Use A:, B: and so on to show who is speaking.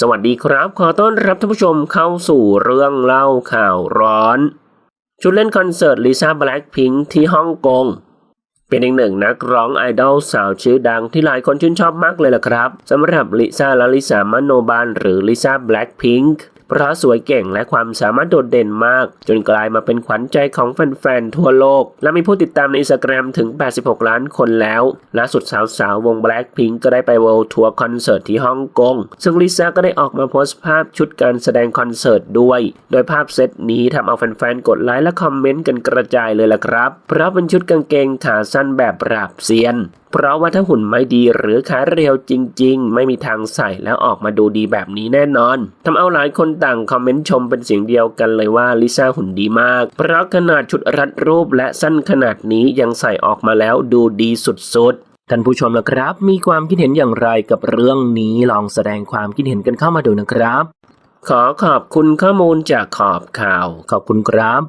A: สวัสดีครับ ขอต้อนรับท่านผู้ชมเข้าสู่เรื่องเล่าข่าวร้อน ชุดเล่นคอนเสิร์ตลิซ่าแบล็คพิงค์ที่ฮ่องกง เป็นอีกหนึ่งนักร้องไอดอลสาวชื่อดังที่หลายคนชื่นชอบมากเลยล่ะครับสำหรับลิซ่าและลิซ่ามโนบาลหรือลิซ่าแบล็คพิงค์ เพราะสวยเก่งและความสามารถโดดเด่นมาก จนกลายมาเป็นขวัญใจของแฟนๆทั่วโลก และมีผู้ติดตามในอินสตาแกรมถึง 86 ล้านคนแล้วล่าสุดสาวๆวง Blackpink ก็ได้ไปเวิลด์ทัวร์คอนเสิร์ตที่ฮ่องกงซึ่งลิซ่าก็ได้ออกมาโพสต์ภาพชุดการแสดงคอนเสิร์ตด้วย โดยภาพเซตนี้ทำเอาแฟนๆกดไลค์และคอมเมนต์กันกระจายเลยล่ะครับ เพราะเป็นชุดกางเกงขาสั้นแบบปราบเซียนเพราะว่าถ้าหุ่นไม่ดีหรือขาเรียวจริง ๆ ไม่มีทางใส่แล้วออกมาดูดีแบบนี้แน่นอนทำเอาหลายคนต่างคอมเมนต์ชมเป็นเสียงเดียวกันเลยว่าลิซ่าหุ่นดีมาก เพราะขนาดชุดรัดรูปและสั้นขนาดนี้ยังใส่ออกมาแล้วดูดีสุดๆท่านผู้ชมล่ะครับ มีความคิดเห็นอย่างไรกับเรื่องนี้ลองแสดงความคิดเห็นกันเข้ามาดูนะครับ ขอขอบคุณข้อมูลจากขอบข่าว ขอบคุณครับ